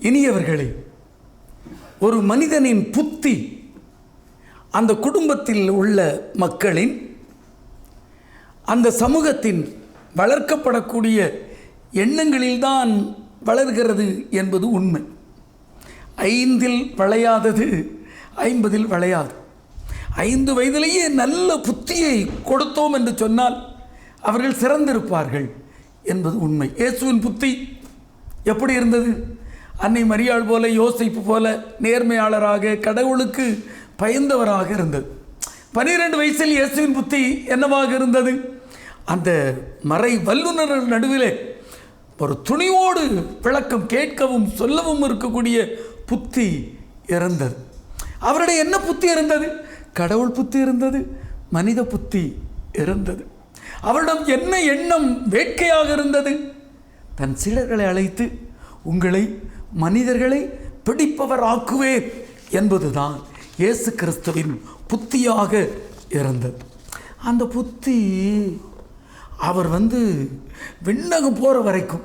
இனியவர்களே ஒரு மனிதனின் புத்தி அந்த குடும்பத்தில் உள்ள மக்களின் அந்த சமூகத்தின் வளர்க்கப்படக்கூடிய எண்ணங்களில்தான் வளர்கிறது என்பது உண்மை. ஐந்தில் வளையாதது ஐம்பதில் வளையாது. ஐந்து வயதிலேயே நல்ல புத்தியை கொடுத்தோம் என்று சொன்னால் அவர்கள் சிறந்திருப்பார்கள் என்பது உண்மை. இயேசுவின் புத்தி எப்படி இருந்தது? அன்னை மரியாள் போல யோசிப்பு போல நேர்மையாளராக கடவுளுக்கு பயந்தவராக இருந்தது. பனிரெண்டு வயசில் இயேசுவின் புத்தி என்னவாக இருந்தது? அந்த மறை வல்லுநர் நடுவிலே ஒரு துணிவோடு விளக்கம் கேட்கவும் சொல்லவும் இருக்கக்கூடிய புத்தி இருந்தது. அவருடைய என்ன புத்தி இருந்தது? கடவுள் புத்தி இருந்தது மனித புத்தி இருந்தது. அவரிடம் என்ன எண்ணம் வேட்கையாக இருந்தது? தன் சீடர்களை அழைத்து உங்களை மனிதர்களை பிடிப்பவர் ஆக்குவேன் என்பதுதான் இயேசு கிறிஸ்துவின் புத்தியாக இருந்தது. அந்த புத்தி அவர் வந்து விண்ணகம் போகிற வரைக்கும்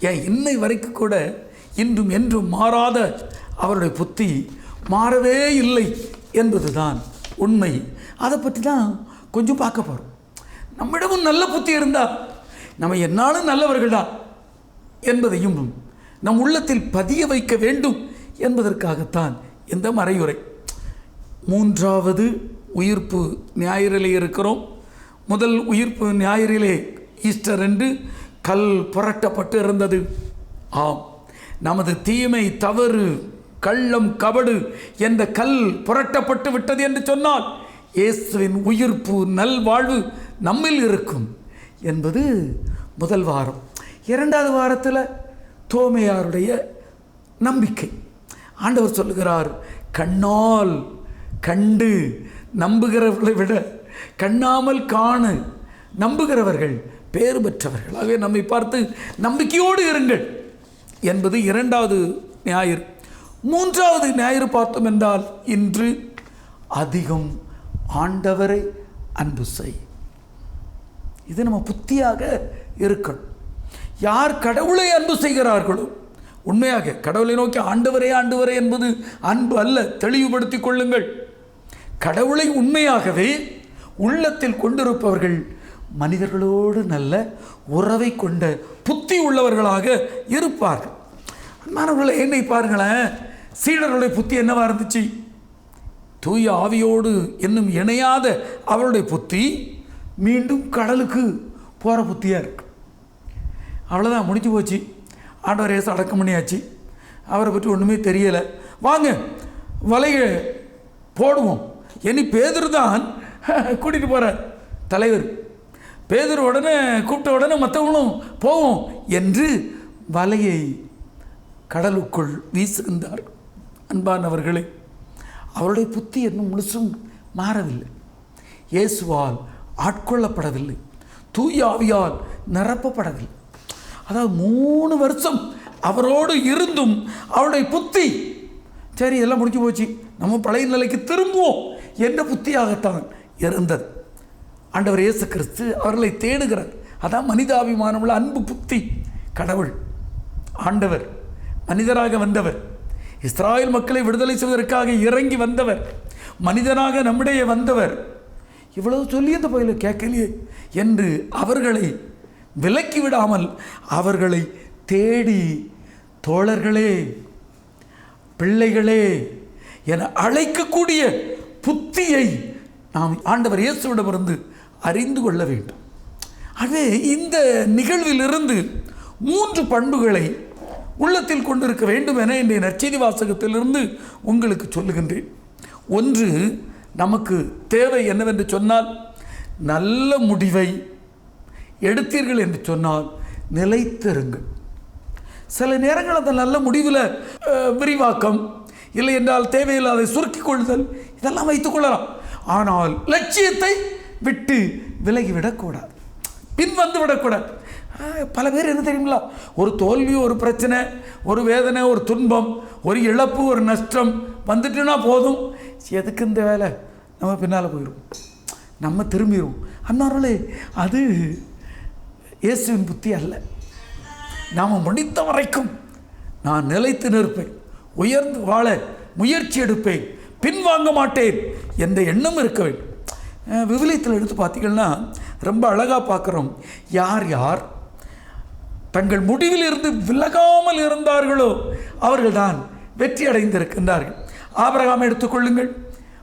ஏன் இன்னை வரைக்கும் கூட இன்றும் என்றும் மாறாத அவருடைய புத்தி மாறவே இல்லை என்பதுதான் உண்மை. அதை பற்றி தான் கொஞ்சம் பார்க்க போகிறோம் நம்மிடமும் நல்ல புத்தி இருந்தால் நம்ம என்னாலும் நல்லவர்கள் தான் என்பதையும் நம் உள்ளத்தில் பதிய வைக்க வேண்டும் என்பதற்காகத்தான் இந்த மறையுரை. மூன்றாவது உயிர்ப்பு ஞாயிறிலே இருக்கிறோம். முதல் உயிர்ப்பு ஞாயிறிலே ஈஸ்டர் என்று கல் புரட்டப்பட்டு இருந்தது. ஆம் நமது தீமை தவறு கள்ளம் கபடு என்ற கல் புரட்டப்பட்டு விட்டது என்று சொன்னால் இயேசுவின் உயிர்ப்பு நல்வாழ்வு நம்மில் இருக்கும் என்பது முதல் வாரம். இரண்டாவது வாரத்தில் தோமையாருடைய நம்பிக்கை. ஆண்டவர் சொல்லுகிறார் கண்ணால் கண்டு நம்புகிறவர்களை விட கண்ணாமல் காணு. நம்புகிறவர்கள் பேறு பெற்றவர்கள். ஆகவே நம்மை பார்த்து நம்பிக்கையோடு இருங்கள். என்பது இரண்டாவது ஞாயிறு. மூன்றாவது ஞாயிறு பார்த்தோம் என்றால் இன்று அதிகம் ஆண்டவரை அன்பு செய். இது நம்ம புத்தியாக இருக்கணும். யார் கடவுளை அன்பு செய்கிறார்களோ? உண்மையாக கடவுளை நோக்கி ஆண்டவரே ஆண்டவரே என்பது அன்பு அல்ல தெளிவுபடுத்தி கொள்ளுங்கள். கடவுளை உண்மையாகவே உள்ளத்தில் கொண்டிருப்பவர்கள் மனிதர்களோடு நல்ல உறவை கொண்ட புத்தி உள்ளவர்களாக இருப்பார்கள். அன்பானவர்களை என்னை பாருங்களேன். சீடர்களுடைய புத்தி என்னவா இருந்துச்சு? தூய ஆவியோடு இன்னும் இணையாத அவருடைய புத்தி மீண்டும் கடலுக்கு போகிற புத்தியாக இருக்கு. அவ்வளோதான் முடிஞ்சு போச்சு. ஆண்டவர் ஏசு அடக்கம் பண்ணியாச்சு அவரை பற்றி ஒன்றுமே தெரியலை. வாங்க வலையை போடுவோம். இனி பேதர் தான் கூட்டிகிட்டு போகிறார் தலைவர் பேதர் உடனே கூப்பிட்ட உடனே மற்றவங்களும் போவோம் என்று வலையை கடலுக்குள் வீசுகின்றார் அன்பானவர்களே அவருடைய புத்தி இன்னும் முழுசும் மாறவில்லை. இயேசுவால் ஆட்கொள்ளப்படவில்லை. தூயாவியால் நிரப்பப்படவில்லை. அதாவது மூணு வருஷம் அவரோடு இருந்தும் அவருடைய புத்தி சரி எல்லாம் முடிஞ்சு போச்சு. நம்ம பழைய நிலைக்கு திரும்புவோம் என்ற புத்தியாகத்தான் இருந்தது. ஆண்டவர் இயேசு கிறிஸ்து அவர்களை தேடுகிறார். அதான் மனிதாபிமானம் உள்ள அன்பு புத்தி. கடவுள் ஆண்டவர் மனிதராக வந்தவர். இஸ்ராயல் மக்களை விடுதலை செய்வதற்காக இறங்கி வந்தவர். மனிதனாக நம்முடைய வந்தவர். இவ்வளவு சொல்லி அந்த பயில கேட்கலையே என்று அவர்களை விலக்கி விடாமல் அவர்களை தேடி தோழர்களே பிள்ளைகளே என அழைக்கக்கூடிய புத்தியை நாம் ஆண்டவர் இயேசுவிடமிருந்து அறிந்து கொள்ள வேண்டும். ஆகவே இந்த நிகழ்விலிருந்து மூன்று பண்புகளை உள்ளத்தில் கொண்டிருக்க வேண்டும் என இன்றைய நற்செய்தி வாசகத்திலிருந்து உங்களுக்கு சொல்லுகின்றேன். ஒன்று நமக்கு தேவை என்னவென்று சொன்னால் நல்ல முடிவை எடுத்தீர்கள் என்று சொன்னால் நிலைத்திருங்கள். சில நேரங்கள் அந்த நல்ல முடிவில் விரிவாக்கம் இல்லை என்றால் தேவையில்லாத சுருக்கிக் கொள்ளுதல் இதெல்லாம் வைத்துக் கொள்ளலாம். ஆனால் லட்சியத்தை விட்டு விலகிவிடக்கூடாது. பின் வந்து விடக்கூடாது. பல பேர் என்ன தெரியுங்களா? ஒரு தோல்வி ஒரு பிரச்சனை ஒரு வேதனை ஒரு துன்பம் ஒரு இழப்பு ஒரு நஷ்டம் வந்துட்டுனா போதும். எதுக்கு இந்த வேலை? நம்ம பின்னால் போயிடும் நம்ம திரும்பிடுவோம் அன்னார்களே அது இயேசுவின் புத்தி அல்ல. நாம் முடித்த வரைக்கும் நான் நிலைத்து நிற்பேன். உயர்ந்து வாழ முயற்சி எடுப்பேன். பின்வாங்க மாட்டேன் என்ற எண்ணம் இருக்க வேண்டும். விவிலியத்தில் எடுத்து பார்த்தீங்கன்னா ரொம்ப அழகாக பார்க்குறோம். யார் யார்? தங்கள் முடிவிலிருந்து விலகாமல் இருந்தார்களோ அவர்கள்தான் வெற்றி அடைந்திருக்கின்றார்கள். ஆபிரகாம் எடுத்துக்கொள்ளுங்கள்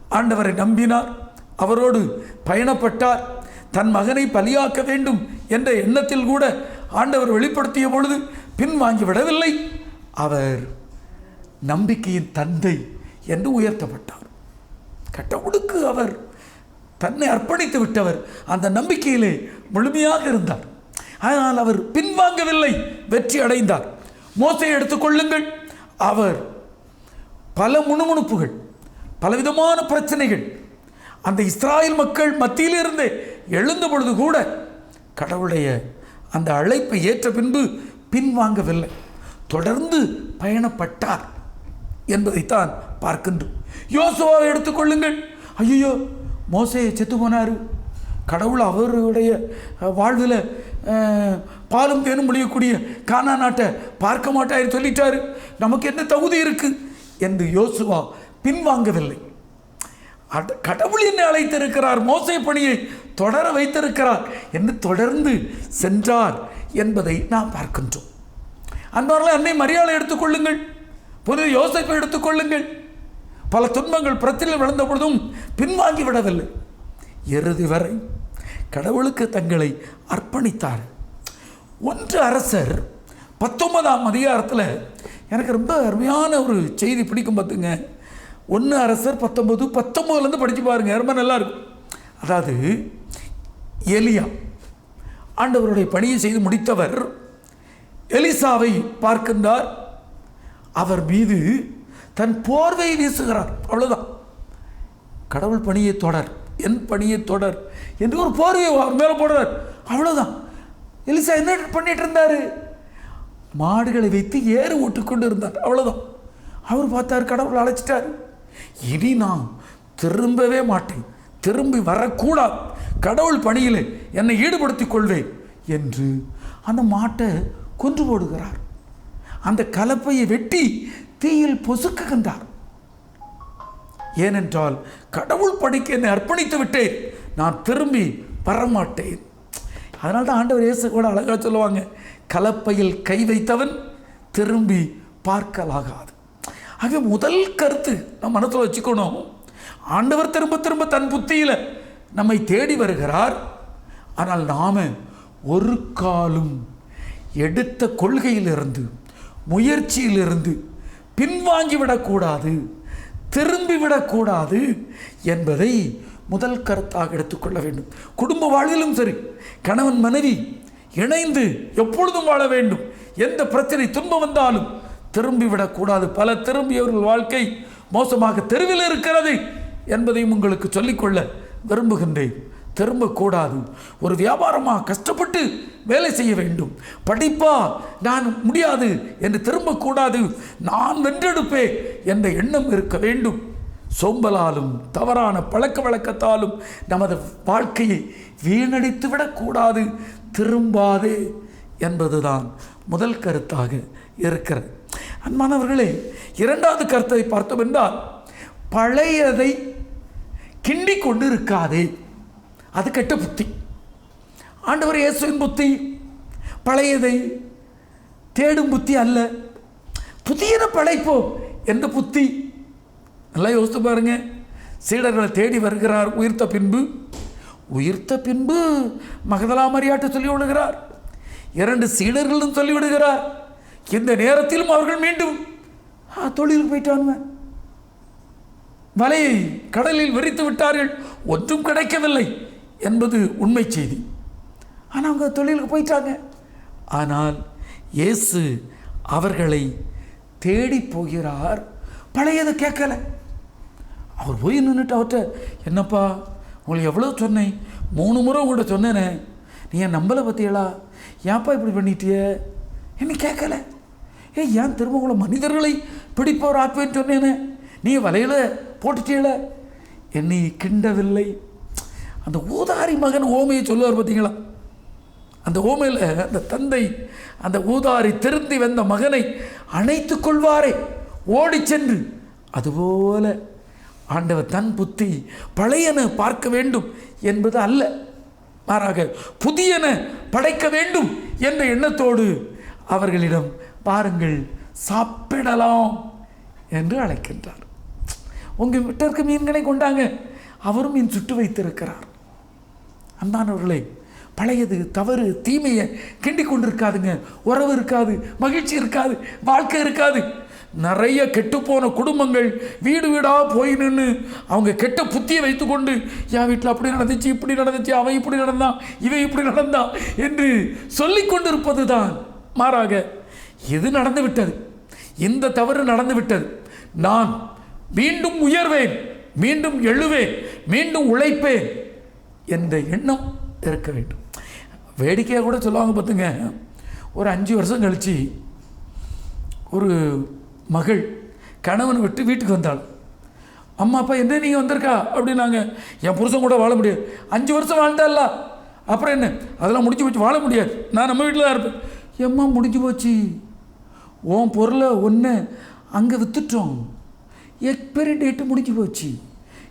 ஆண்டவரை நம்பினார். அவரோடு பயணப்பட்டார். தன் மகனை பலியாக்க வேண்டும். என்ற எண்ணத்தில் கூட ஆண்டவர் வெளிப்படுத்திய பொழுது பின்வாங்கி விடவில்லை அவர் நம்பிக்கையின் தந்தை என்று உயர்த்தப்பட்டார். கட்டவுடுக்கு அவர் தன்னை அர்ப்பணித்து விட்டவர். அந்த நம்பிக்கையிலே முழுமையாக இருந்தார். ஆனால் அவர் பின்வாங்கவில்லை வெற்றி அடைந்தார். மோசை எடுத்துக்கொள்ளுங்கள் அவர் பல முணுமுணுப்புகள் பலவிதமான பிரச்சனைகள் அந்த இஸ்ராயல் மக்கள் மத்தியிலிருந்து எழுந்த பொழுது கூட கடவுளுடைய அந்த அழைப்பை ஏற்ற பின்பு பின்வாங்கவில்லை. தொடர்ந்து பயணப்பட்டார் என்பதைத்தான் பார்க்கின்றோம். யோசுவாவை எடுத்துக்கொள்ளுங்கள் ஐயோ மோசையை செத்து போனார். கடவுள் அவருடைய வாழ்வில் பாலும் தேனும் முடியக்கூடிய கானா நாட்டை பார்க்க மாட்டார் சொல்லிட்டாரு. நமக்கு என்ன தகுதி இருக்குது என்று யோசுவா பின்வாங்கவில்லை. அட கடவுள் என்னை அழைத்திருக்கிறார். மோசை பணியை தொடர வைத்திருக்கிறார் என்று தொடர்ந்து சென்றார் என்பதை நாம் பார்க்கின்றோம். அன்பார்களே அன்னை மரியாதை எடுத்துக்கொள்ளுங்கள் புது யோசிப்பை எடுத்துக்கொள்ளுங்கள் பல துன்பங்கள் பிரச்சனை விழுந்த பொழுதும் பின்வாங்கி விடவில்லை. இறுதி வரை கடவுளுக்கு தங்களை அர்ப்பணித்தார். ஒன்று அரசர் பத்தொன்பதாம் அதிகாரத்தில் எனக்கு ரொம்ப அருமையான ஒரு செய்தி பிடிக்கும் பார்த்துங்க. ஒன்று அரசர் பத்தொம்பது பத்தொம்போதுலேருந்து படித்து பாருங்க. ரொம்ப நல்லாயிருக்கும் அதாவது எலியா. ஆண்டவருடைய பணியை செய்து முடித்தவர் எலிசாவை பார்க்கின்றார். அவர் மீது தன் போர்வை வீசுகிறார். அவ்வளோதான் கடவுள் பணியை தொடர் என் பணியை தொடர் என்று ஒரு போர்வையை அவர் மேலே போடுறார். அவ்வளோதான் எலிசா என்ன பண்ணிட்டு இருந்தார்? மாடுகளை வைத்து ஏறு ஓட்டுக்கொண்டு இருந்தார் அவ்வளோதான் அவர் பார்த்தார் கடவுள் அழைச்சிட்டார். இனி நான் திரும்பவே மாட்டேன். திரும்பி வரக்கூடாது. கடவுள் பணியில் என்னை ஈடுபடுத்திக் கொள்வேன் என்று அந்த மாட்டை கொன்று போடுகிறார். அந்த கலப்பையை வெட்டி தீயில் பொசுக்குகின்றார் ஏனென்றால் கடவுள் பணிக்கு என்னை அர்ப்பணித்து விட்டேன். நான் திரும்பி வரமாட்டேன். அதனால தான் ஆண்டவர் இயேசு கூட அழகாக சொல்லுவாங்க கலப்பையில் கை வைத்தவன் திரும்பி பார்க்கலாகாது. ஆக முதல் கருத்து நம்ம மனத்தில் வச்சுக்கணும். ஆண்டவர் திரும்ப திரும்ப தன் புத்தியில் நம்மை தேடி வருகிறார். ஆனால் நாம் ஒரு காலும் எடுத்த கொள்கையிலிருந்து முயற்சியிலிருந்து பின்வாங்கி விடக்கூடாது என்பதை முதல் கருத்தாக எடுத்துக்கொள்ள வேண்டும். குடும்ப வாழ்விலும் சரி கணவன் மனைவி இணைந்து எப்பொழுதும் வாழ வேண்டும். எந்த பிரச்சனை துன்பம் வந்தாலும் திரும்பி விடக்கூடாது பல திரும்பியவர்கள் வாழ்க்கை மோசமாக தெருவில் இருக்கிறது என்பதையும் உங்களுக்கு சொல்லிக்கொள்ள விரும்புகின்றேன். திரும்பக்கூடாது. ஒரு வியாபாரமாக கஷ்டப்பட்டு வேலை செய்ய வேண்டும். படிப்பா நான் முடியாது என்று திரும்பக்கூடாது. நான் வென்றெடுப்பேன் என்ற எண்ணம் இருக்க வேண்டும். சோம்பலாலும் தவறான பழக்க வழக்கத்தாலும் நமது வாழ்க்கையை வீணடித்து விடக்கூடாது. திரும்பாதே என்பதுதான் முதல் கருத்தாக இருக்கிறது. அன்பானவர்களே இரண்டாவது கருத்தை பார்த்தோம் என்றால் பழையதை கிண்டி கொண்டு இருக்காதே அது கெட்ட புத்தி. ஆண்டவர் இயேசுவின் புத்தி பழையதை தேடும் புத்தி அல்ல. புதியன படைப்போம் என்ற புத்தி. நல்லா யோசித்து பாருங்க. சீடர்களை தேடி வருகிறார் உயிர்த்த பின்பு. உயிர்த்த பின்பு மகதலா மரியாட்டை சொல்லி விடுகிறார். இரண்டு சீடர்களும் சொல்லிவிடுகிறார் இந்த நேரத்திலும் அவர்கள் மீண்டும் தொழில் தொழிலுக்கு வலையை கடலில் விரித்து விட்டார்கள். ஒன்றும் கிடைக்கவில்லை என்பது உண்மை செய்தி. ஆனால் அவங்க தொழிலுக்கு போயிட்டாங்க. ஆனால் இயேசு அவர்களை தேடி போகிறார். பழையதை கேட்கல. அவர் போய் நின்றுட்டு அவர்கிட்ட என்னப்பா உங்களுக்கு எவ்வளோ சொன்னேன்? மூணு முறை உங்கள்கிட்ட சொன்னேனே. நீ என் நம்பலை பற்றியலா ஏன்ப்பா இப்படி பண்ணிட்டிய? என்ன கேட்கல. ஏ ஏன் திரும்ப உங்களை மனிதர்களை பிடிப்பவர் ஆக்குவேன்னு சொன்னேனே? நீ வலையில் போட்டுட்டீல என்னை கிண்டவில்லை. அந்த ஊதாரி மகன் ஓமையை சொல்லுவார் பார்த்தீங்களா? அந்த ஓமையில் அந்த தந்தை அந்த ஊதாரி திருந்தி வந்த மகனை அணைத்து கொள்வாரே ஓடி சென்று. அதுபோல ஆண்டவர் தன் புத்தி பழையன பார்க்க வேண்டும் என்பது அல்ல. மாறாக புதியன படைக்க வேண்டும் என்ற எண்ணத்தோடு அவர்களிடம் பாருங்கள் சாப்பிடலாம் என்று அழைக்கின்றார். உங்கள் வீட்டில் இருக்க மீன்களை கொண்டாங்க. அவரும் மீன் சுட்டு வைத்திருக்கிறார். அன்பானவர்களே பழையது தவறு தீமையை கிண்டி கொண்டிருக்காதுங்க. உறவு இருக்காது மகிழ்ச்சி இருக்காது வாழ்க்கை இருக்காது. நிறைய கெட்டுப்போன குடும்பங்கள் வீடு வீடாக போய் நின்று அவங்க கெட்ட புத்தியை வைத்துக்கொண்டு என் வீட்டில் அப்படி நடந்துச்சு இப்படி நடந்துச்சு அவன் இப்படி நடந்தான் இவன் இப்படி நடந்தான் என்று சொல்லி கொண்டிருப்பது தான் மாறாக எது நடந்து விட்டது இந்த தவறு நடந்து விட்டது நான் மீண்டும் உயர்வேன் மீண்டும் எழுவேன் மீண்டும் உழைப்பேன் என்ற எண்ணம் இருக்க வேண்டும். வேடிக்கையாக கூட சொல்லுவாங்க பார்த்துங்க. ஒரு அஞ்சு வருஷம் கழித்து ஒரு மகள் கணவன் விட்டு வீட்டுக்கு வந்தாள். அம்மா அப்பா என்ன நீங்கள் வந்திருக்கா? அப்படின்னாங்க. என் புருஷன் கூட வாழ முடியாது. அஞ்சு வருஷம் வாழ்ந்தால அப்புறம் என்ன? அதெல்லாம் முடிஞ்சு போச்சு. வாழ முடியாது. நான் நம்ம வீட்டில் தான் இருப்பேன். எம்மா முடிஞ்சு போச்சு. உன் பொருளை ஒன்று அங்கே விற்றுட்டோம் எக்ஸ்பைரி டேட்டு முடிஞ்சு போச்சு.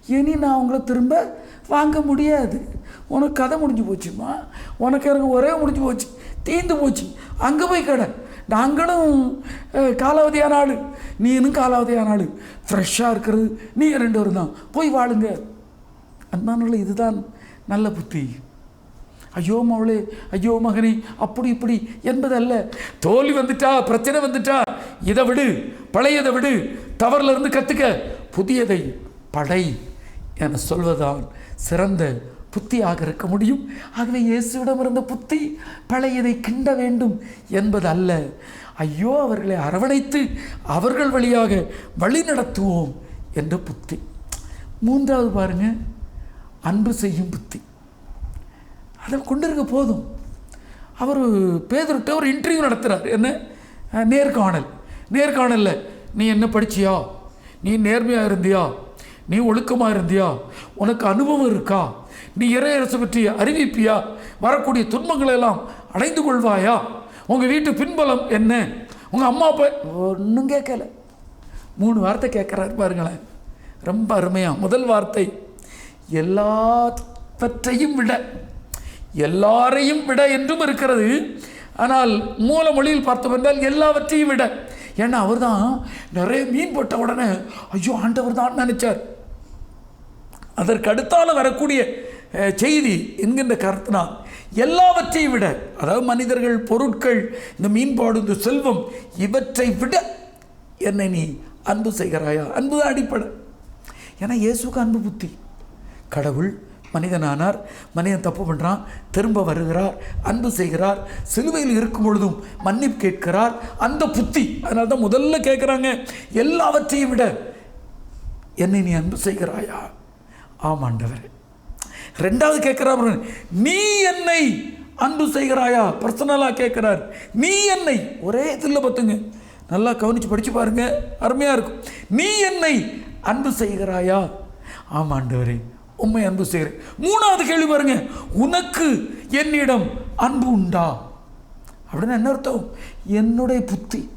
இனி நான் உங்களை திரும்ப வாங்க முடியாது. உனக்கு கதை முடிஞ்சு போச்சுமா? உனக்கு எனக்கு ஒரே முடிஞ்சு போச்சு. தீந்து போச்சு. அங்கே போய் கடை. நாங்களும் காலாவதியான ஆள். நீனும் காலாவதியான ஆள். ஃப்ரெஷ்ஷாக இருக்கிறது. நீ ரெண்டு பேரும் தான். போய் வாழுங்க. அன்பானுள்ள இதுதான் நல்ல புத்தி. ஐயோ மவளே ஐயோ மகனே அப்படி இப்படி என்பதல்ல. தோல்வி வந்துட்டா பிரச்சனை வந்துட்டா இதை விடு பழையதை விடு தவறுல இருந்து கற்றுக்க புதியதை படை என சொல்வதால் சிறந்த புத்தியாக இருக்க முடியும். ஆகவே இயேசுவிடம் இருந்த புத்தி பழையதை கிண்ட வேண்டும் என்பது அல்ல ஐயோ அவர்களை அரவணைத்து அவர்கள் வழியாக வழி நடத்துவோம் என்ற புத்தி. மூன்றாவது பாருங்க அன்பு செய்யும் புத்தி. அதை கொண்டு இருக்க போதும். அவர் பேதர்கிட்ட ஒரு இன்டர்வியூ நடத்துகிறார் என்ன? நேர்காணல். நேர்காணலில் நீ என்ன படிச்சியா? நீ நேர்மையாக இருந்தியா? நீ ஒழுக்கமாக இருந்தியா? உனக்கு அனுபவம் இருக்கா? நீ இறையரசு பற்றி அறிவிப்பியா? வரக்கூடிய துன்பங்களை எல்லாம் அடைந்து கொள்வாயா? உங்கள் வீட்டு பின்பலம் என்ன? உங்கள் அம்மா அப்பா ஒன்றும் கேட்கல. மூணு வார்த்தை கேட்குறாரு பாருங்களேன். ரொம்ப அருமையாக முதல் வார்த்தை எல்லாத்தையும் விட எல்லாரையும் விட என்றும் இருக்கிறது. ஆனால் மூல மொழியில் பார்த்தோம் என்றால் எல்லாவற்றையும் விட. ஏன்னா அவர் தான் நிறைய மீன் போட்ட உடனே ஐயோ ஆண்டவர் தான் நினைச்சார். அதற்கு அடுத்தால் வரக்கூடிய செய்தி என்கின்ற கருத்தினால் எல்லாவற்றையும் விட அதாவது மனிதர்கள் பொருட்கள் இந்த மீன்பாடு இந்த செல்வம் இவற்றை விட என்னை நீ அன்பு செய்கிறாயா? அன்பு தான் அடிப்படை. ஏன்னா இயேசுக்கு அன்பு புத்தி. கடவுள் மனிதனானார். மனிதன் தப்பு பண்ணுறான் திரும்ப வருகிறார். அன்பு செய்கிறார். சிலுவையில் இருக்கும் பொழுதும் மன்னிப்பு கேட்கிறார். அந்த புத்தி அதனால தான் முதல்ல கேட்குறாங்க எல்லாவற்றையும் விட என்னை நீ அன்பு செய்கிறாயா? ஆமாண்டவர் ரெண்டாவது கேட்கிறார் நீ என்னை அன்பு செய்கிறாயா? பர்சனலாக கேட்குறார். நீ என்னை ஒரே இதில் பார்த்துங்க. நல்லா கவனித்து படித்து பாருங்கள் அருமையாக இருக்கும். நீ என்னை அன்பு செய்கிறாயா? ஆமாண்டவரே உண்மை அன்பு செய்கிறேன். மூணாவது கேள்வி பாருங்க. உனக்கு என்னிடம் அன்பு உண்டா? அப்படின்னு என்ன அர்த்தம்? என்னுடைய புத்தி.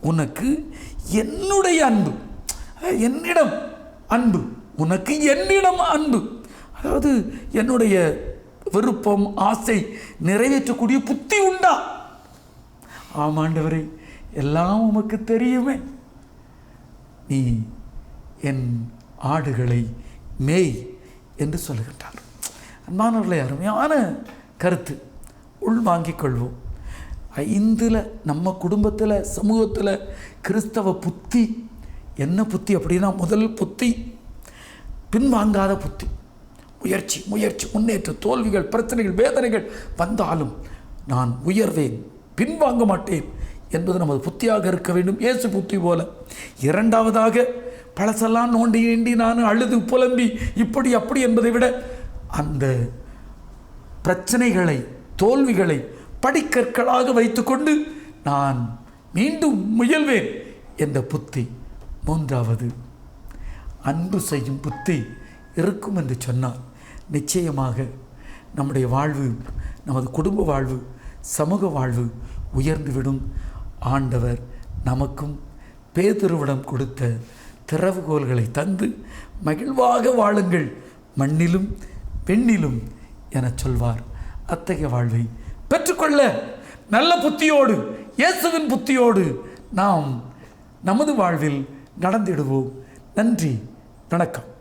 உனக்கு என்னுடைய அன்பு. என்னிடம் அன்பு. உனக்கு என்னிடம் அன்பு. அதாவது என்னுடைய விருப்பம் ஆசை நிறைவேற்றக்கூடிய புத்தி உண்டா? ஆமாண்டவரே எல்லாம் உமக்கு தெரியுமே. நீ என் ஆடுகளை மேய். என்று சொல்லுகின்றார். அன்பானவர்களை அருமையான கருத்து. உள்வாங்கிக் கொள்வோம். ஐந்தில் நம்ம குடும்பத்தில் சமூகத்தில் கிறிஸ்தவ புத்தி என்ன புத்தி அப்படின்னா முதல் புத்தி பின்வாங்காத புத்தி. முயற்சி முயற்சி முன்னேற்ற தோல்விகள் பிரச்சனைகள் வேதனைகள் வந்தாலும் நான் உயர்வேன் பின்வாங்க மாட்டேன் என்பது நமது புத்தியாக இருக்க வேண்டும். இயேசு புத்தி போல. இரண்டாவதாக பழசெல்லாம் நோண்டி ஏண்டி நான் அழுது புலம்பி இப்படி அப்படி என்பதை விட அந்த பிரச்சனைகளை தோல்விகளை படிக்கற்களாக வைத்துக்கொண்டு நான் மீண்டும் முயல்வேன் என்ற புத்தி. மூன்றாவது அன்பு செய்யும் புத்தி இருக்கும் என்று சொன்னால் நிச்சயமாக நம்முடைய வாழ்வு நமது குடும்ப வாழ்வு சமூக வாழ்வு உயர்ந்துவிடும் ஆண்டவர் நமக்கும் பேதுருவிடம் கொடுத்த திறவுகோல்களை தந்து மகிழ்வாக வாழுங்கள். மண்ணிலும் பெண்ணிலும் எனச் சொல்வார். அத்தகைய வாழ்வை பெற்றுக்கொள்ள நல்ல புத்தியோடு இயேசுவின் புத்தியோடு நாம் நமது வாழ்வில் நடந்திடுவோம். நன்றி வணக்கம்.